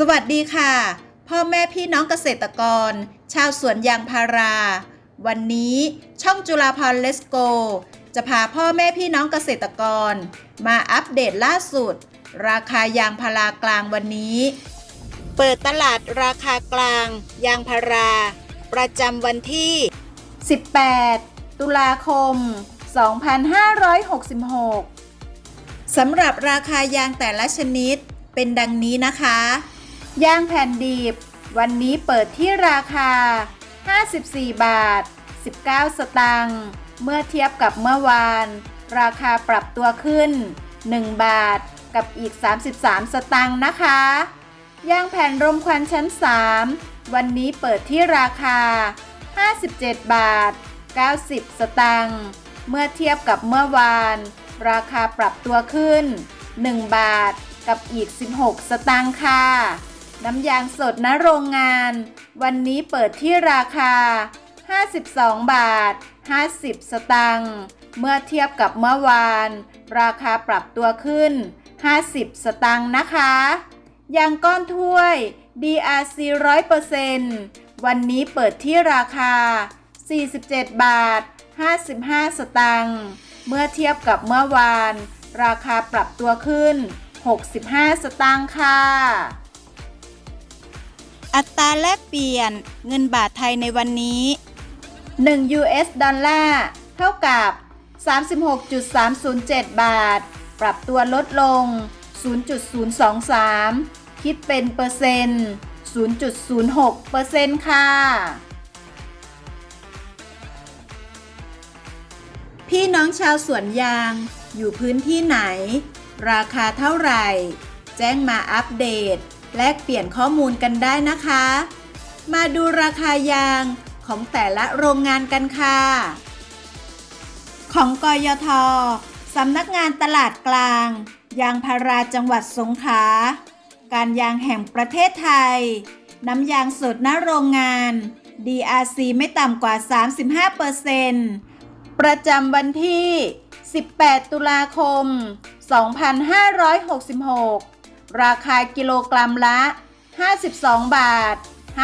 สวัสดีค่ะ พ่อแม่พี่น้องเกษตรกร ชาวสวนยางพารา วันนี้ช่องจุฬาพรเลสโก จะพาพ่อแม่พี่น้องเกษตรกร มาอัปเดตล่าสุด ราคายางพารากลางวันนี้ เปิดตลาดราคากลาง ยางพารา ประจำวันที่ 18 ตุลาคม 2566สำหรับราคายางแต่ละชนิดเป็นดังนี้นะคะ ย่างแผ่นดีบวันนี้เปิดที่ราคา 54 บาท 19 สตางค์ เมื่อเทียบกับเมื่อวาน ราคาปรับตัวขึ้น 1 บาทกับอีก 33 สตางค์นะคะ ย่างแผ่นรมควันชั้น 3 วันนี้เปิดที่ราคา 57 บาท 90 สตางค์ เมื่อเทียบกับเมื่อวาน ราคาปรับตัวขึ้น 1 บาทกับอีก 16 สตางค์ค่ะ น้ำยางสดณโรงงาน วันนี้เปิดที่ราคา 52 บาท 50 สตางค์ เมื่อเทียบกับเมื่อวาน ราคาปรับตัวขึ้น 50 สตางค์นะคะ ยางก้อนถ้วย DRC 100%วันนี้เปิดที่ราคา 47 บาท 55 สตางค์ เมื่อเทียบกับเมื่อวาน ราคาปรับตัวขึ้น 65 สตางค์ค่ะ อัตราแลกเปลี่ยนเงินบาทไทยในวันนี้ 1 US ดอลลาร์เท่ากับ 36.307 บาท ปรับตัวลดลง 0.023 คิดเป็นเปอร์เซ็นต์ 0.06เปอร์เซ็นต์ค่ะ พี่น้องชาวสวนยางอยู่พื้นที่ไหน ราคาเท่าไหร่ แจ้งมาอัปเดต แลกเปลี่ยนข้อมูลกันได้นะคะ มาดูราคายางของแต่ละโรงงานกันค่ะ ของกยทสำนักงานตลาดกลาง ยางพาราจังหวัดสงขลาการยางแห่งประเทศไทย น้ำยางสดณโรงงาน DRC ไม่ต่ำกว่า 35%ประจำวันที่ 18 ตุลาคม 2566 ราคากิโลกรัมละ 52 บาท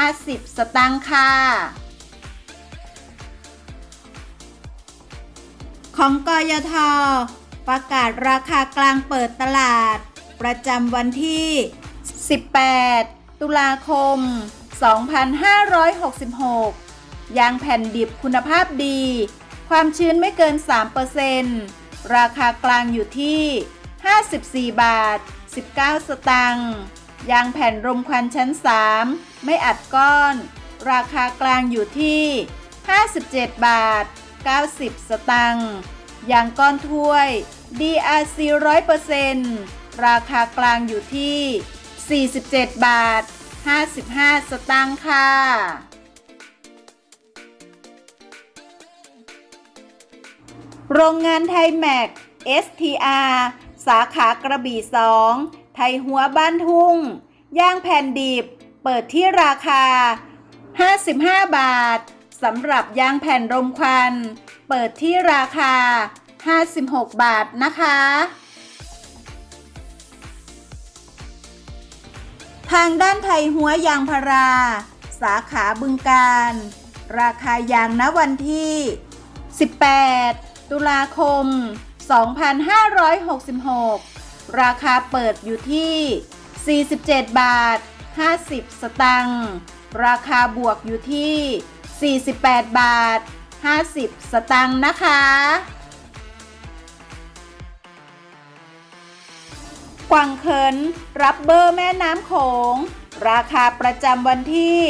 50 สตางค์ค่ะ ของกยท ประกาศราคากลางเปิดตลาด ประจำวันที่ 18 ตุลาคม 2566 ยางแผ่นดิบคุณภาพดี ความชื้นไม่เกิน 3%ราคากลางอยู่ที่ 54 บาท 19 สตางค์ยางแผ่นรมควันชั้น 3 ไม่อัดก้อน ราคากลางอยู่ที่ 57 บาท 90 สตางค์ยางก้อนถ้วย DRC 100%ราคากลางอยู่ที่ 47 บาท 55 สตางค์ค่ะโรงงานไทยแม็ก STR สาขากระบี่2ไทยหัวบ้านทุ่ง ย่างแผ่นดิบ เปิดที่ราคา 55 บาทสำหรับย่างแผ่นรมควัน เปิดที่ราคา 56 บาทนะคะ ทางด้านไทยหัวยางพารา สาขาบึงการ ราคายางณวันที่ 18 ตุลาคม 2566 ราคาเปิดอยู่ที่ 47 บาท 50 สตังค์ ราคาบวกอยู่ที่ 48 บาท 50 สตังค์นะคะ กวางเคินรับเบอร์แม่น้ำโขง ราคาประจำวันที่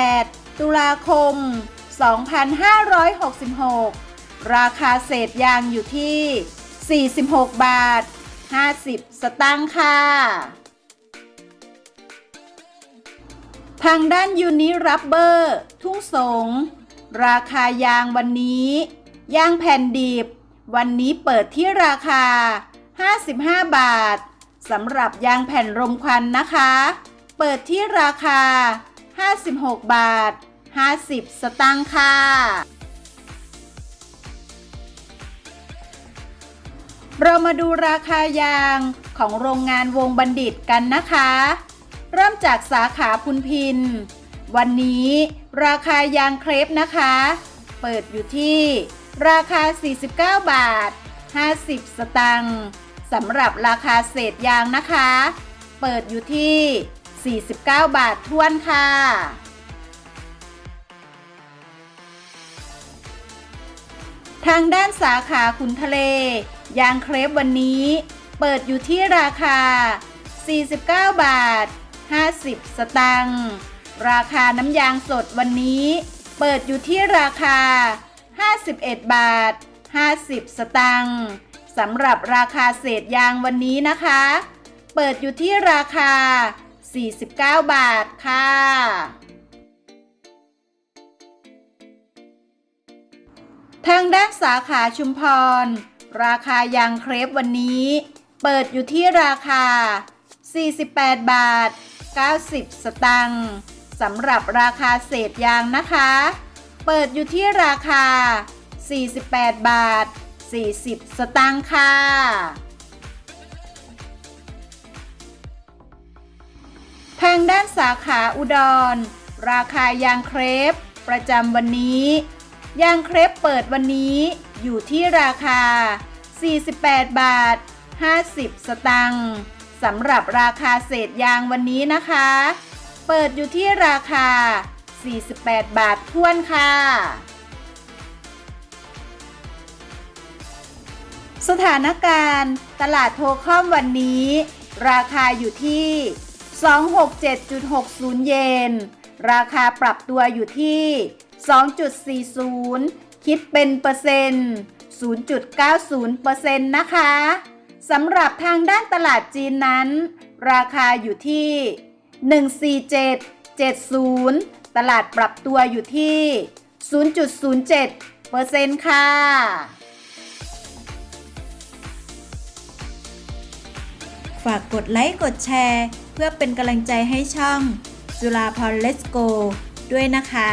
18 ตุลาคม 2566 ราคาเศษยางอยู่ที่ 46 บาท 50 สตางค์ค่ะ ทางด้านยูนิรับเบอร์ ทุ่งสง ราคายางวันนี้ ยางแผ่นดิบ วันนี้เปิดที่ราคา 55 บาทสำหรับยางแผ่นรมควันนะคะ เปิดที่ราคา 56 บาท 50 สตางค์ค่ะ เรามาดูราคายางของโรงงานวงบัณฑิตกันนะคะ เริ่มจากสาขาพุนพิน วันนี้ราคายางเครปนะคะ เปิดอยู่ที่ ราคา 49 บาท 50 สตังค์สำหรับราคาเศษยางนะคะ เปิดอยู่ที่ 49 บาททวนค่ะทางด้านสาขาขุนทะเล ยางเครปวันนี้เปิดอยู่ที่ราคา 49 บาท 50 สตังค์ ราคาน้ำยางสดวันนี้ เปิดอยู่ที่ราคา 51 บาท 50 สตังค์สำหรับราคาเศษยางวันนี้นะคะ เปิดอยู่ที่ราคา 49 บาทค่ะ ทางด้านสาขาชุมพร ราคายางเครปวันนี้ เปิดอยู่ที่ราคา 48 บาท 90 สตังค์สำหรับราคาเศษยางนะคะ เปิดอยู่ที่ราคา 48 บาท 40 สตังค์ค่ะทางด้านสาขาอุดร ราคายางเครป ประจำวันนี้ ยางเครปเปิดวันนี้ อยู่ที่ราคา 48 บาท 50 สตังค์สำหรับราคาเศษยางวันนี้นะคะ เปิดอยู่ที่ราคา 48 บาทท้วนค่ะ สถานการณ์ ตลาดโทคอมวันนี้ ราคาอยู่ที่ 267.60 เยน ราคาปรับตัวอยู่ที่ 2.40 คิดเป็นเปอร์เซ็นต์ 0.90เปอร์เซ็นต์นะคะสำหรับทางด้านตลาดจีนนั้น ราคาอยู่ที่ 147.70 ตลาดปรับตัวอยู่ที่ 0.07เปอร์เซ็นต์ค่ะฝากกดไลค์กดแชร์ เพื่อเป็นกำลังใจให้ช่อง จุฬาพรเลสโกด้วยนะคะ